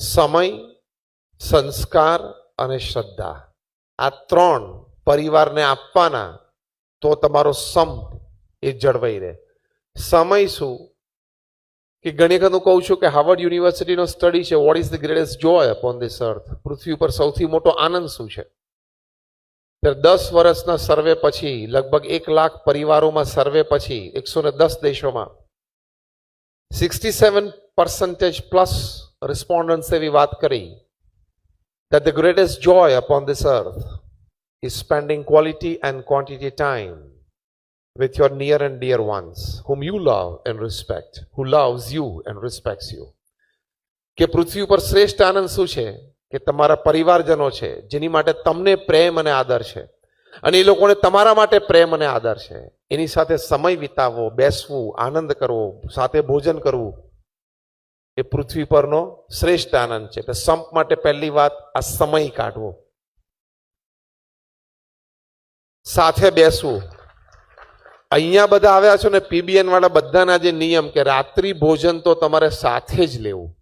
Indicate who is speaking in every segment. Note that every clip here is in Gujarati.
Speaker 1: સમય, સંસ્કાર અને શ્રદ્ધા. આ ત્રણ પરિવારને આપવાના તો તમારો સંપ એ જળવાઈ રહે. સમય શું? કે ઘણી વખત હું કહું છું કે હાર્વર્ડ યુનિવર્સિટીનો સ્ટડી છે what is the greatest joy upon this earth પૃથ્વી ઉપર સૌથી મોટો આનંદ શું છે? ત્યારે દસ વર્ષના સર્વે પછી, લગભગ એક લાખ પરિવારોમાં સર્વે પછી, એકસો ને દસ દેશોમાં sixty seven percentage plus respondence એવી વાત કરી that the greatest joy upon this earth is spending quality and quantity time with your near and dear ones, whom you love and respect, who loves you and respects you. કે પૃથ્વી ઉપર શ્રેષ્ઠ આનંદ શું છે કે તમારા પરિવારજનો છે જેની માટે તમને પ્રેમ અને આદર છે અને એ લોકોને તમારા માટે પ્રેમ અને આદર છે એની સાથે સમય વિતાવવો બેસવું આનંદ કરવો સાથે ભોજન કરવું એ પૃથ્વી પરનો શ્રેષ્ઠ આનંદ છે. એટલે સંપ માટે પહેલી વાત આ સમય કાઢવો. સાથે બેસવું. અહીંયા બધા આવ્યા છો ને પીબીએન વાળા બધાના જે નિયમ કે રાત્રિ ભોજન તો તમારે સાથે જ લેવું.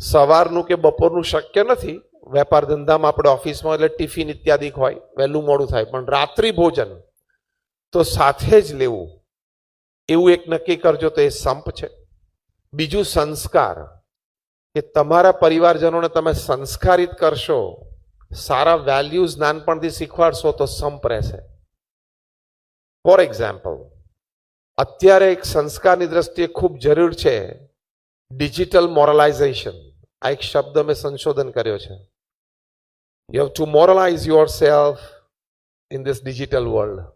Speaker 1: સવારનું કે બપોરનું શક્ય નથી. વેપાર ધંધામાં આપણે ઓફિસમાં એટલે ટિફિન ઇત્યાદિ હોય, વહેલું મોડું થાય. પણ રાત્રિ ભોજન તો સાથે જ લેવું. એવું એક નક્કી કરજો તો એ સંપ છે. બીજું સંસ્કાર. કે તમારા પરિવારજનોને તમે સંસ્કારિત કરશો, સારા વેલ્યુઝ નાનપણથી શીખવાડશો તો સંપ રહેશે ફોર એક્ઝામ્પલ અત્યારે એક સંસ્કારની દ્રષ્ટિએ ખૂબ જરૂર છે ડિજિટલ મોરલાઇઝેશન આ એક શબ્દ મેં સંશોધન કર્યો છે. You have to moralize yourself in this digital world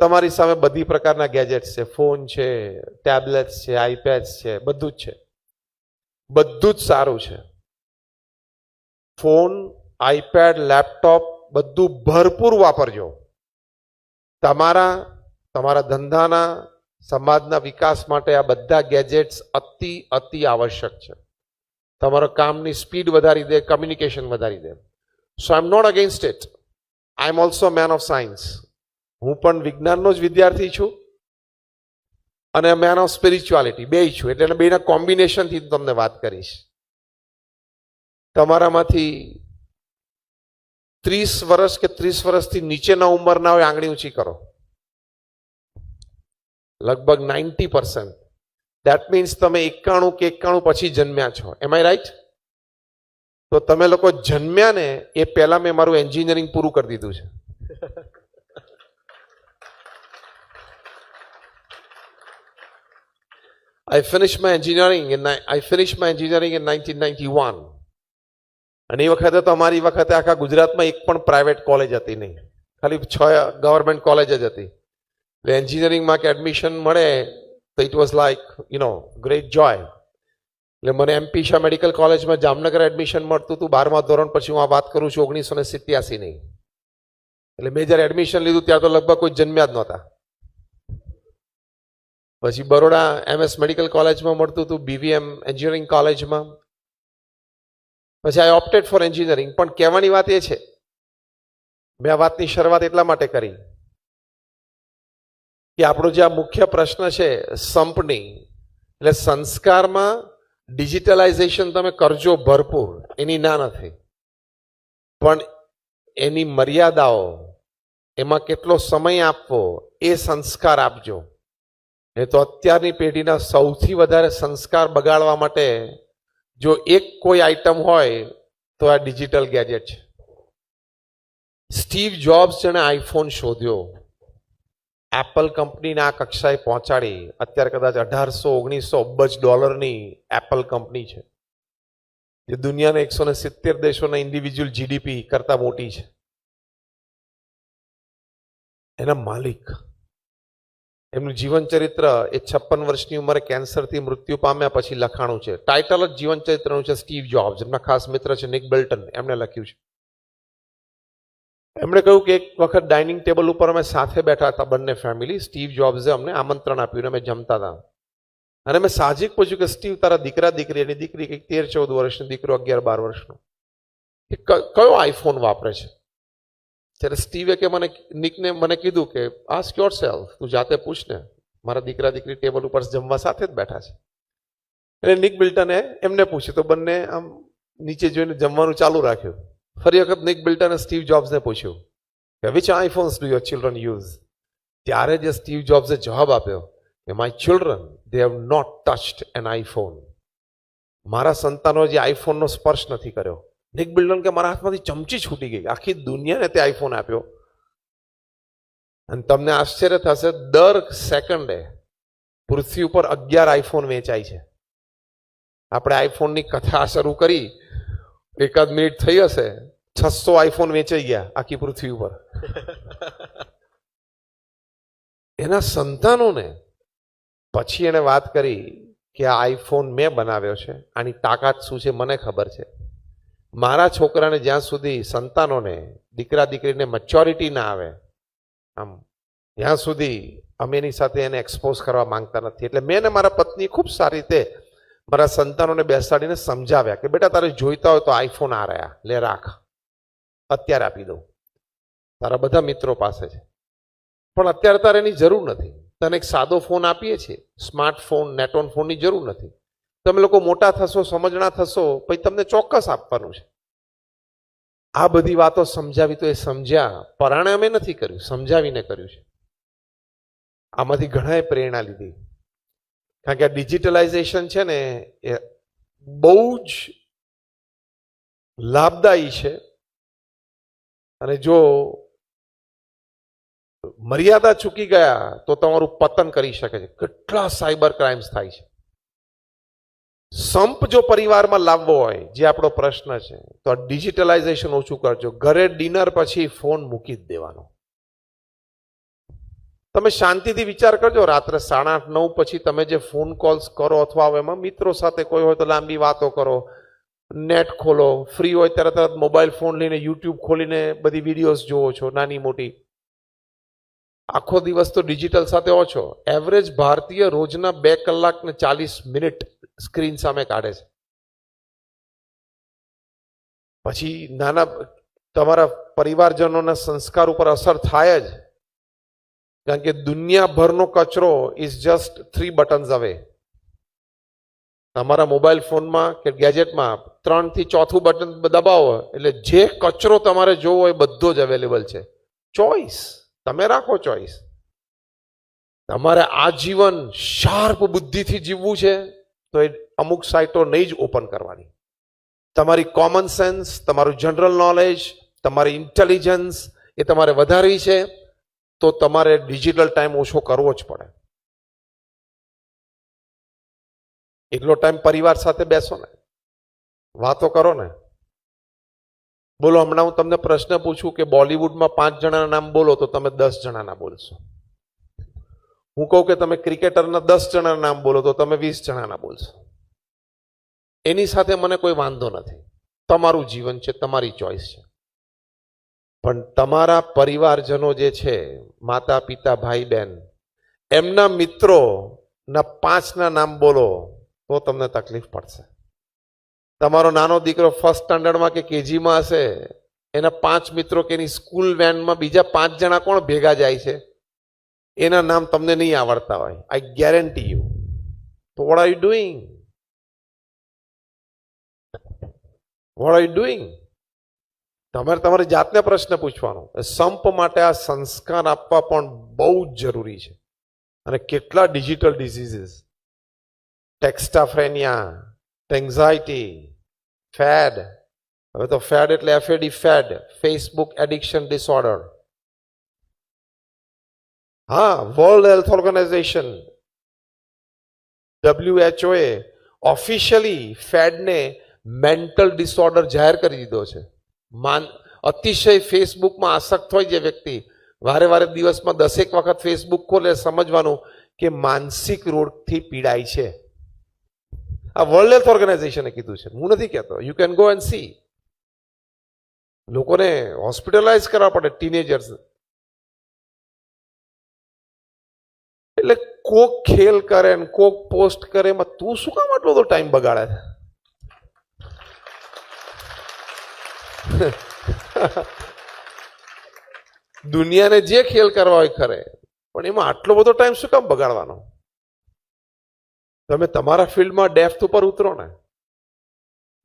Speaker 1: તમારી સામે બધી પ્રકારના ગેજેટ્સ છે ફોન છે ટેબ્લેટ્સ છે આઈપેડ્સ છે, બધું જ છે. બધું જ સારું છે. ફોન આઈપેડ લેપટોપ બધું ભરપૂર વાપરજો. તમારા તમારા ધંધાના, સમાજના વિકાસ માટે આ બધા ગેજેટ્સ અતિ અતિ આવશ્યક છે. તમારા કામની સ્પીડ વધારી દે કમ્યુનિકેશન વધારી દે. So I am not against it I am also man of science હું પણ વિજ્ઞાનનો જ વિદ્યાર્થી છું અને મેન ઓફ સ્પિરિચ્યુઆલિટી બે છું. એટલે બેના કોમ્બિનેશનથી તમને વાત કરીશ. તમારામાંથી ત્રીસ વર્ષ કે ત્રીસ વર્ષથી નીચેના ઉંમરના હોય આંગળી ઊંચી કરો. લગભગ નાઇન્ટી પર્સન્ટ. દેટ મીન્સ તમે એકાણું કે એકાણું પછી જન્મ્યા છો. એમ આઈ રાઈટ તો તમે લોકો જન્મ્યા ને એ પહેલા મેં મારું એન્જિનિયરિંગ પૂરું કરી દીધું છે. I finished my engineering in I finished my engineering in 1991. અને એ વખતે તો અમારી વખતે આખા ગુજરાતમાં એક પણ પ્રાઇવેટ કોલેજ હતી નહીં. ખાલી છ ગવર્મેન્ટ કોલેજ જ હતી. એટલે એન્જિનિયરિંગમાં કે એડમિશન મળે તો it was like you know great joy એટલે મને એમપી શાહ મેડિકલ કોલેજમાં જામનગર એડમિશન મળતું હતું. બારમા ધોરણ પછી હું આ વાત કરું છું ઓગણીસો ને સિત્યાસી નહીં એટલે મેં જ્યારે એડમિશન લીધું ત્યારે તો લગભગ કોઈ જન્મ્યા જ નહોતા. પછી બરોડા એમએસ મેડિકલ કોલેજમાં મળતું હતું, બીવીએમ એન્જિનિયરિંગ કોલેજમાં. પછી આઈ ઓપ્ટેડ ફોર એન્જિનિયરિંગ. પણ કહેવાની વાત એ છે, મેં આ વાતની શરૂઆત એટલા માટે કરી કે આપણો જે આ મુખ્ય પ્રશ્ન છે, સંપની, એટલે સંસ્કારમાં ડિજિટલાઇઝેશન તમે કરજો ભરપૂર, એની ના નથી. પણ એની મર્યાદાઓ, એમાં કેટલો સમય આપવો, એ સંસ્કાર આપજો. એ તો અત્યારની પેઢીના સૌથી વધારે સંસ્કાર બગાડવા માટે જો એક કોઈ આઈટમ હોય, તો આ ડિજિટલ ગેજેટ છે. સ્ટીવ જોબ્સ જેણે આઈફોન શોધ્યો. એપલ કંપનીને આ કક્ષાએ પહોંચાડી. અત્યારે કદાચ અઢારસો, ઓગણીસો અબજ ડોલરની એપલ કંપની છે. જે દુનિયાના એકસો ને સિત્તેર દેશોના ઇન્ડિવિજ્યુઅલ જીડીપી કરતા મોટી છે. એના માલિક એમનું જીવન ચરિત્ર એ છપ્પન વર્ષની ઉંમરે કેન્સરથી મૃત્યુ પામ્યા પછી લખાણું છે. ટાઇટલ જ જીવન ચરિત્રનું છે સ્ટીવ જોબ્સ એમના ખાસ મિત્ર છે નિક બેલ્ટન એમણે લખ્યું છે. એમણે કહ્યું કે એક વખત ડાઇનિંગ ટેબલ ઉપર અમે સાથે બેઠા હતા બંને ફેમિલી સ્ટીવ જોબ્સે અમને આમંત્રણ આપ્યું અમે જમતા હતા. અને મેં સાહજિક પૂછ્યું કે, સ્ટીવ, તારા દીકરા, દીકરી એની દીકરી કંઈક તેર ચૌદ વર્ષની દીકરો અગિયાર બાર વર્ષનો. કયો આઈફોન વાપરે છે? ત્યારે સ્ટીવે કે મને નિકને મને કીધું કે આસ્ક યોર સેલ્ફ તું જાતે પૂછ ને મારા દીકરા દીકરી ટેબલ ઉપર જમવા સાથે જ બેઠા છે. એટલે નિક બિલ્ટને એમને પૂછ્યું, તો બંને આમ નીચે જોઈને જમવાનું ચાલુ રાખ્યું. ફરી વખત નિક બિલ્ટને સ્ટીવ જોબ્સને પૂછ્યું કે which iPhones do your children use ત્યારે જે સ્ટીવ જોબ્સે જવાબ આપ્યો કે my children they have not touched an iPhone મારા સંતાનો જે આઈફોનનો સ્પર્શ નથી કર્યો. નિક બિલ્ડન કે મારા હાથમાંથી ચમચી છૂટી ગઈ. આખી દુનિયાને તે આઈફોન આપ્યો. અને તમને આશ્ચર્ય થશે, દર સેકન્ડે પૃથ્વી ઉપર અગિયાર આઈફોન વેચાય છે. આપણે આઈફોનની કથા શરૂ કરી. એકાદ મિનિટ થઈ હશે. છસો આઈફોન વેચાઈ ગયા આખી પૃથ્વી ઉપર. એના સંતાનોને પછી એણે વાત કરી કે આ આઈફોન મેં બનાવ્યો છે. આની તાકાત શું છે? મને ખબર છે. મારા છોકરાને જ્યાં સુધી સંતાનોને દીકરા દીકરીને મચ્યોરિટી ના આવે, આમ ત્યાં સુધી અમે એની સાથે એને એક્સપોઝ કરવા માંગતા નથી. એટલે મેં ને મારા પત્ની ખૂબ સારી રીતે મારા સંતાનોને બેસાડીને સમજાવ્યા કે બેટા તારે જોઈતા હોય તો આઈફોન આ રહ્યા, લે રાખ. અત્યારે આપી દઉં. તારા બધા મિત્રો પાસે છે. પણ અત્યારે તારે એની જરૂર નથી. તને એક સાદો ફોન આપીએ છીએ. સ્માર્ટફોન નેટઓન ફોનની જરૂર નથી. તમે લોકો મોટા થશો, સમજણા થશો, પછી તમને ચોક્કસ આપવાનું છે. આ બધી વાતો સમજાવી તો એ સમજ્યા, પરાણે અમે નથી કર્યું, સમજાવીને કર્યું છે. આમાંથી ઘણાએ પ્રેરણા લીધી. કારણ કે આ ડિજિટલાઇઝેશન છે ને, એ બહુ જ લાભદાયી છે. અને જો મર્યાદા ચૂકી ગયા, તો તમારું પતન કરી શકે છે. કેટલા સાયબર ક્રાઇમ્સ થાય છે. સંપ જો પરિવારમાં લાવવો હોય, જે આપણો પ્રશ્ન છે, તો ડિજિટલાઇઝેશન ઓછું કરજો. ઘરે ડિનર પછી ફોન મૂકી જ દેવાનો. તમે શાંતિથી વિચાર કરજો, રાત્રે સાડા આઠ, નવ પછી તમે જે ફોન કોલ્સ કરો અથવા એમાં મિત્રો સાથે કોઈ હોય તો લાંબી વાતો કરો, નેટ ખોલો, ફ્રી હોય ત્યારે તરત મોબાઈલ ફોન લઈને યુટ્યુબ ખોલીને બધી વિડીયોઝ જોવો છો, નાની મોટી. આખો દિવસ તો ડિજિટલ સાથે ઓછો. એવરેજ ભારતીય રોજના બે કલાક ને ચાલીસ મિનિટ સ્ક્રીન સામે કાઢે છે. પછી નાના તમારા પરિવારજનોના સંસ્કાર ઉપર અસર થાય જ. કારણ કે દુનિયાભરનો કચરો ઇઝ જસ્ટ થ્રી બટન્સ અવે તમારા મોબાઈલ ફોનમાં કે ગેજેટમાં ત્રણથી ચોથું બટન દબાવો એટલે જે કચરો તમારે જોવો એ બધો જ અવેલેબલ છે. ચોઈસ તમે રાખો ચોઈસ તમારે આ જીવન શાર્પ બુદ્ધિથી જીવવું છે. તો એ અમુક સાઇટો નહીં જ ઓપન કરવાની. તમારી કોમન સેન્સ તમારું જનરલ નોલેજ તમારી ઇન્ટેલિજન્સ એ તમારે વધારવી છે, તો તમારે ડિજિટલ ટાઈમ ઓછો કરવો જ પડે. એટલો ટાઈમ પરિવાર સાથે બેસો ને. વાતો કરો ને. બોલો, હમણાં હું તમને પ્રશ્ન પૂછું કે બોલિવૂડમાં પાંચ જણાના નામ બોલો તો તમે દસ જણાના બોલશો. હું કહું કે તમે ક્રિકેટરના દસ જણાના નામ બોલો તો તમે વીસ જણાના બોલશો. એની સાથે મને કોઈ વાંધો નથી. તમારું જીવન છે, તમારી ચોઈસ છે. પણ તમારા પરિવારજનો જે છે, માતા, પિતા, ભાઈ બહેન એમના મિત્રોના પાંચના નામ બોલો તો તમને તકલીફ પડશે. તમારો નાનો દીકરો ફર્સ્ટ સ્ટાન્ડર્ડમાં કે કેજીમાં હશે, એના પાંચ મિત્રો કે એની સ્કૂલ વેનમાં બીજા પાંચ જણા કોણ ભેગા જાય છે? એના નામ તમને નહીં આવડતા હોય. આઈ ગેરંટી યુ તો what are you doing what are you doing તમારે તમારી જાતને પ્રશ્ન પૂછવાનો. સંપ માટે આ સંસ્કાર આપવા પણ બહુ જ જરૂરી છે. અને કેટલા digital diseases textaphrenia textiety FAD હવે તો ફેડ એટલે FAD fad Facebook addiction disorder હા વર્લ્ડ હેલ્થ ઓર્ગેનાઇઝેશન ડબ્લ્યુએચઓ એ ઓફિશિયલી ફેડને મેન્ટલ ડિસઓર્ડર જાહેર કરી દીધો છે. માન, અતિશય ફેસબુકમાં આસક્ત હોય જે વ્યક્તિ, વારે વારે દિવસમાં દસેક વખત ફેસબુક ખોલે, સમજવાનું કે માનસિક રોગથી પીડાય છે. આ વર્લ્ડ હેલ્થ ઓર્ગેનાઇઝેશને કીધું છે. હું નથી કહેતો. You can go and see લોકોને હોસ્પિટલાઇઝ કરવા પડે ટીનેજર્સ એટલે કોક ખેલ કરે ને કોક પોસ્ટ કરે એમાં તું શું કામ આટલો બધો ટાઈમ બગાડે દુનિયાને જે ખેલ કરવા હોય ખરે પણ એમાં આટલો બધો ટાઈમ શું કામ બગાડવાનો? તમે તમારા ફિલ્ડમાં ડેફ્થ ઉપર ઉતરો ને.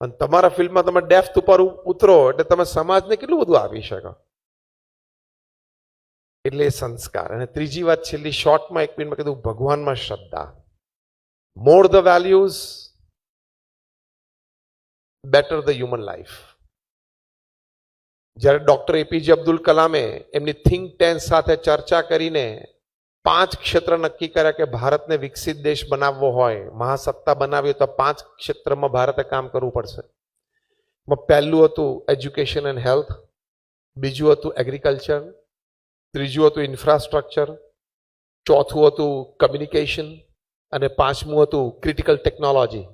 Speaker 1: અને તમારા ફિલ્ડમાં તમે ડેફ્થ ઉપર ઉતરો એટલે તમે સમાજને કેટલું બધું આપી શકો? એટલે સંસ્કાર. અને ત્રીજી વાત છેલ્લી શોર્ટમાં એક મિનિટમાં કીધું, ભગવાનમાં શ્રદ્ધા. More the values better the human life જ્યારે ડોક્ટર એપીજે અબ્દુલ કલામે એમની થિંક ટેન્ક સાથે ચર્ચા કરીને પાંચ ક્ષેત્ર નક્કી કર્યા કે ભારતને વિકસિત દેશ બનાવવો હોય, મહાસત્તા બનાવી તો પાંચ ક્ષેત્રમાં ભારતે કામ કરવું પડશે. પહેલું હતું એજ્યુકેશન એન્ડ હેલ્થ બીજું હતું એગ્રીકલ્ચર ત્રીજું હતું ઇન્ફ્રાસ્ટ્રક્ચર ચોથું હતું કમ્યુનિકેશન અને પાંચમું હતું ક્રિટિકલ ટેકનોલોજી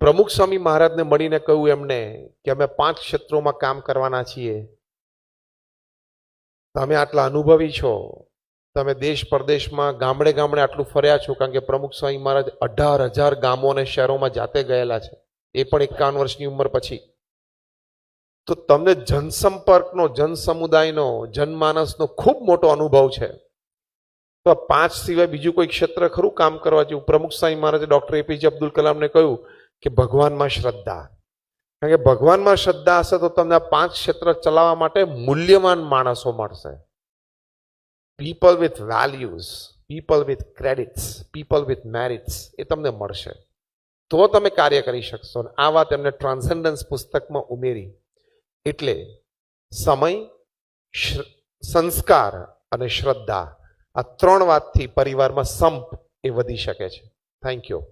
Speaker 1: પ્રમુખ સ્વામી મહારાજને મળીને કહ્યું એમને કે અમે પાંચ ક્ષેત્રોમાં કામ કરવાના છીએ. તમે આટલા અનુભવી છો. તમે દેશ પરદેશમાં ગામડે ગામડે આટલું ફર્યા છો કારણ કે પ્રમુખ સ્વામી મહારાજ અઢાર હજાર ગામો અને શહેરોમાં જાતે ગયેલા છે. એ પણ એકાવન વર્ષની ઉંમર પછી. તો તમને જનસંપર્કનો, જનસમુદાયનો, જનમાનસનો ખૂબ મોટો અનુભવ છે. તો પાંચ સિવાય બીજું કોઈ ક્ષેત્ર ખરું કામ કરવા જેવું? પ્રમુખ સ્વામી મહારાજે ડૉક્ટર એપીજે અબ્દુલ કલામને કહ્યું કે ભગવાનમાં શ્રદ્ધા. કારણ કે ભગવાનમાં શ્રદ્ધા હશે તો તમને આ પાંચ ક્ષેત્ર ચલાવવા માટે મૂલ્યવાન માણસો મળશે. People with values people with credits people with merits એ તમને મળશે. તો તમે કાર્ય કરી શકશો. અને આ વાત એમને ટ્રાન્સેન્ડન્સ પુસ્તકમાં ઉમેરી. એટલે સમય સંસ્કાર અને શ્રદ્ધા આ ત્રણ વાતથી પરિવારમાં સંપ એ વધી શકે છે. Thank you